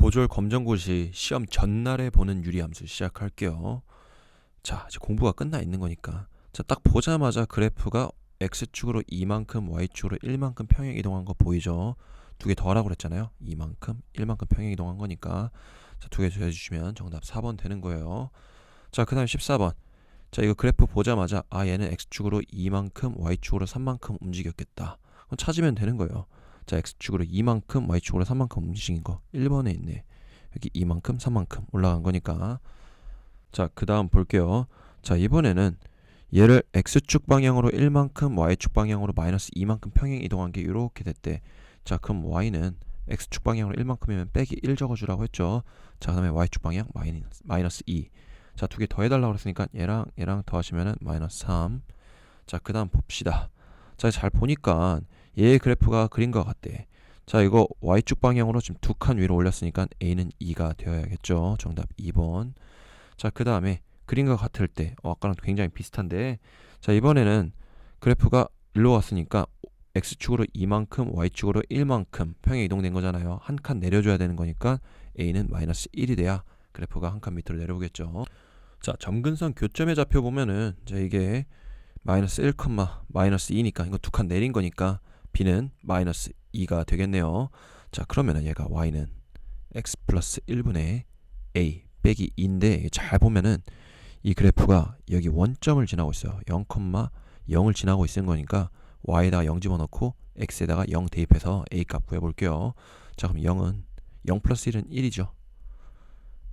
고졸 검정고시 시험 전날에 보는 유리함수 시작할게요. 자, 이제 공부가 끝나 있는 거니까. 자, 딱 보자마자 그래프가 x축으로 2만큼, y축으로 1만큼 평행 이동한 거 보이죠? 두 개 더하라고 그랬잖아요. 2만큼, 1만큼 평행 이동한 거니까. 자, 두 개 더해 주시면 정답 4번 되는 거예요. 자, 그 다음 14번. 자, 이거 그래프 보자마자 아, 얘는 x축으로 2만큼, y축으로 3만큼 움직였겠다. 그럼 찾으면 되는 거예요. 자, x축으로 2만큼, y축으로 3만큼 움직인 거 1번에 있네. 여기 2만큼, 3만큼 올라간 거니까. 자, 그 다음 볼게요. 자, 이번에는 얘를 x축 방향으로 1만큼, y축 방향으로 마이너스 2만큼 평행 이동한 게 이렇게 됐대. 자, 그럼 y는 x축 방향으로 1만큼이면 빼기 1 적어주라고 했죠. 자, 그 다음에 y축 방향 마이너스, 마이너스 2. 자, 두 개 더 해달라고 그랬으니까 얘랑 얘랑 더하시면은 마이너스 3. 자, 그 다음 봅시다. 자, 잘 보니까 얘의 그래프가 그린 것 같대. 자, 이거 y축 방향으로 지금 두 칸 위로 올렸으니까 a는 2가 되어야겠죠. 정답 2번. 자, 그 다음에 그림과 같을 때, 어, 아까랑 굉장히 비슷한데, 자, 이번에는 그래프가 일로 왔으니까 x축으로 2만큼, y축으로 1만큼 평행 이동된 거잖아요. 한 칸 내려줘야 되는 거니까 a는 마이너스 1이 돼야 그래프가 한 칸 밑으로 내려오겠죠. 자, 점근선 교점의 좌표 보면은, 자, 이게 마이너스 1, 마이너스 2니까 이거 두 칸 내린 거니까 b는 마이너스 2가 되겠네요. 자, 그러면은 얘가 y는 x 플러스 1분의 a 빼기 2인데 잘 보면은 이 그래프가 여기 원점을 지나고 있어요. 0, 0을 지나고 있는 거니까 y에다가 0 집어넣고 x에다가 0 대입해서 a 값 구해볼게요. 자, 그럼 0은 0 플러스 1은 1이죠.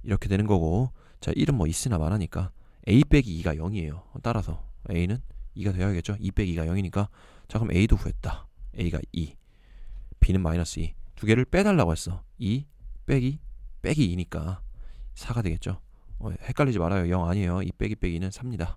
이렇게 되는 거고 자, 1은 뭐 있으나 마나니까 a 빼기 2가 0이에요. 따라서 a는 2가 되어야겠죠. 2 빼기 2가 0이니까 자, 그럼 a도 구했다. A가 2, b는 마이너스 2. 두 개를 빼달라고 했어. 2 빼기 빼기 2니까 4가 되겠죠. 어, 헷갈리지 말아요. 0 아니에요. 2 빼기 빼기는 3입니다.